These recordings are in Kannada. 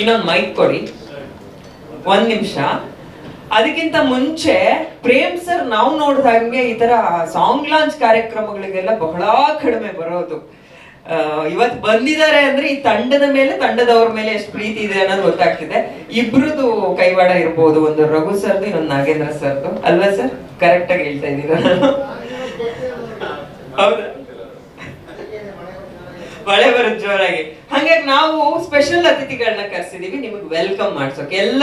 ಇನ್ನೊಂದು ಮೈಕ್ ಕೊಡಿ. ಒಂದ್ ನಿಮಿಷ. ಅದಕ್ಕಿಂತ ಮುಂಚೆ ಪ್ರೇಮ್ ಸರ್ ನಾವು ನೋಡಿದಂಗೆ ಈ ತರ ಸಾಂಗ್ ಲಾಂಚ್ ಕಾರ್ಯಕ್ರಮಗಳಿಗೆಲ್ಲ ಬಹಳ ಕಡಿಮೆ ಬರೋದು. ಆ, ಇವತ್ ಬಂದಿದ್ದಾರೆ ಅಂದ್ರೆ ಈ ತಂಡದ ಮೇಲೆ ತಂಡದವ್ರ ಮೇಲೆ ಎಷ್ಟು ಪ್ರೀತಿ ಇದೆ ಅನ್ನೋದು ಗೊತ್ತಾಗ್ತಿದೆ. ಇಬ್ರದ್ದು ಕೈವಾಡ ಇರ್ಬೋದು. ಒಂದು ರಘು ಸರ್ದು ಇನ್ನೊಂದು ನಾಗೇಂದ್ರ ಸರ್ದು. ಅಲ್ವಾ ಸರ್? ಕರೆಕ್ಟ್ ಆಗಿ ಹೇಳ್ತಾ ಇದ್ದೀರ? ಹೌದಾ? ಮಳೆ ಬರುತ್ತೆ ಜೋರಾಗಿ. ಹಂಗಾಗಿ ನಾವು ಸ್ಪೆಷಲ್ ಅತಿಥಿಗಳನ್ನ ಕರೆಸಿದೀವಿ, ನಿಮಗೆ ವೆಲ್ಕಮ್ ಮಾಡ್ಸೋಕೆ. ಎಲ್ಲ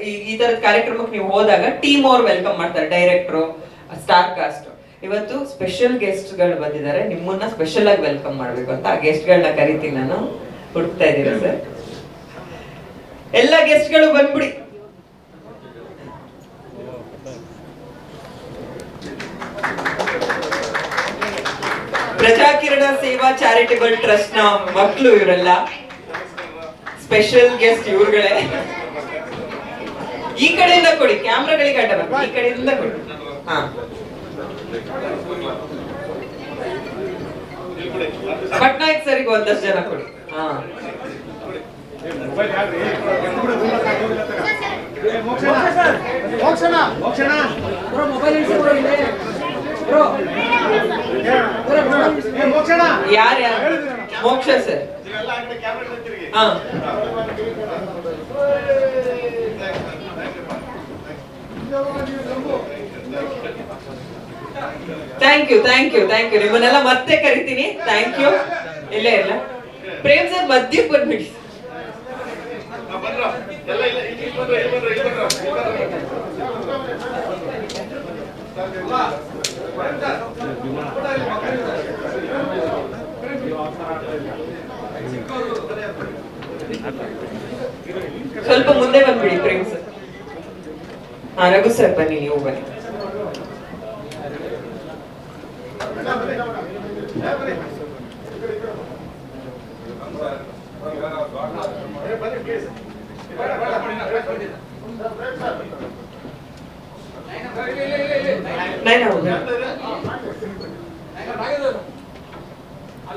ಈ- ತರದ ಕಾರ್ಯಕ್ರಮಕ್ಕೆ ನೀವು ಹೋದಾಗ ಟೀಮ್ ಅವ್ರು ವೆಲ್ಕಮ್ ಮಾಡ್ತಾರೆ ಡೈರೆಕ್ಟ್ರು ಸ್ಟಾರ್ ಕಾಸ್ಟ್ ಇವತ್ತು ಸ್ಪೆಷಲ್ ಗೆಸ್ಟ್ಗಳು ಬಂದಿದ್ದಾರೆ, ನಿಮ್ಮನ್ನ ಸ್ಪೆಷಲ್ ಆಗಿ ವೆಲ್ಕಮ್ ಮಾಡ್ಬೇಕು ಅಂತ ಆ ಗೆಸ್ಟ್ ಗಳನ್ನ ಕರಿತೀನಿ ನಾನು. ಹುಡುಕ್ತಾ ಇದ್ದೀರಾ ಸರ್ ಎಲ್ಲ ಗೆಸ್ಟ್ಗಳು ಬಂದ್ಬಿಡಿ. ಪ್ರಜಾಕಿರಣ ಸೇವಾ ಚಾರಿಟಬಲ್ ಟ್ರಸ್ಟ್ನ ಮಕ್ಕಳು ಇವರೆಲ್ಲ. ಸ್ಪೆಷಲ್ ಗೆಸ್ಟ್ ಇವ್ರುಗಳೇ. ಈ ಕಡೆಯಿಂದ ಕೊಡಿ ಕ್ಯಾಮ್ರಾಗಳಿಗೆ ಅಡ್ಡ ಈ ಕಡೆಯಿಂದ ಕೊಡಿ. ಹಾ. ಪಟ್ನಾಯಕ್ ಸರಿಗೆ ಒಂದಷ್ಟು ಜನ ಕೊಡಿ. ಹಾ. ಮೊಬೈಲ್ ಯಾರು ಮೋಕ್ಷ ಸರ್. ಹಾ. Thank you thank you thank you ನಿಮ್ಮನ್ನೆಲ್ಲ ಮತ್ತೆ ಕರಿತೀನಿ. ಥ್ಯಾಂಕ್ ಯು ಇಲ್ಲೇ ಇಲ್ಲ. ಪ್ರೇಮ್ ಸರ್ ಮಧ್ಯಕ್ಕೆ ಬಂದ್ಬಿಡಿ. ಸ್ವಲ್ಪ ಮುಂದೆ ಬಂದ್ಬಿಡಿ ಪ್ರೇಮ್ ಸರ್ ಹಾ ರಘು ಸರ್ ಬನ್ನಿ ನೀವು ಬನ್ನಿ. ನೈನ್ ಹೌದಾ?